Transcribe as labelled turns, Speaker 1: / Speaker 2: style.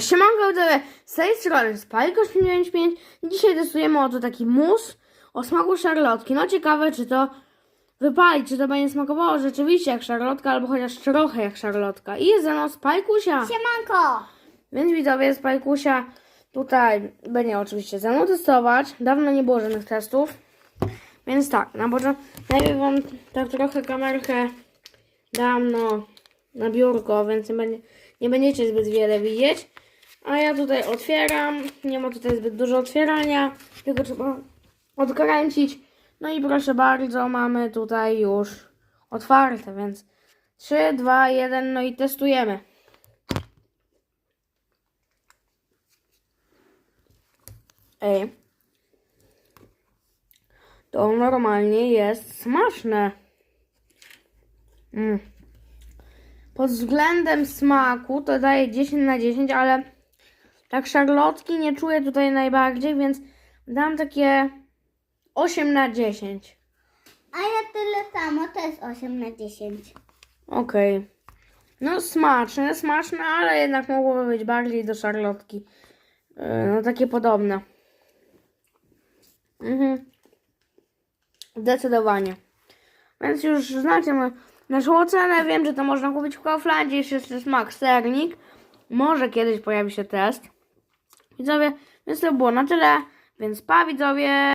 Speaker 1: Siemanko widzowie, z tej strony Spajko895 Dzisiaj testujemy oto taki mus o smaku szarlotki. No ciekawe czy to wypali, czy to będzie smakowało rzeczywiście jak szarlotka, albo chociaż trochę jak szarlotka. I jest ze mną Spajkusia.
Speaker 2: Siemanko!
Speaker 1: Więc widzowie, Spajkusia tutaj będzie oczywiście ze mną testować. Dawno nie było żadnych testów. Więc tak, na początku najpierw wam tak trochę kamerkę dam no, na biurko, więc nie, będzie, nie będziecie zbyt wiele widzieć. A ja tutaj otwieram. Nie ma tutaj zbyt dużo otwierania, tylko trzeba odkręcić. No i proszę bardzo, mamy tutaj już otwarte, więc 3, 2, 1, no i testujemy. Ej. To normalnie jest smaczne. Mm. Pod względem smaku to daje 10 na 10, ale tak szarlotki nie czuję tutaj najbardziej, więc dam takie 8 na 10.
Speaker 2: A ja tyle samo, to jest 8 na 10.
Speaker 1: Okej. No smaczne, smaczne, ale jednak mogłoby być bardziej do szarlotki. Yy, No takie podobne. Mhm. Zdecydowanie. Więc już znacie naszą ocenę. Wiem, że to można kupić w Kauflandzie. Jest jeszcze smak sernik. Może kiedyś pojawi się test. Widzowie, więc to było na tyle. Więc pa widzowie.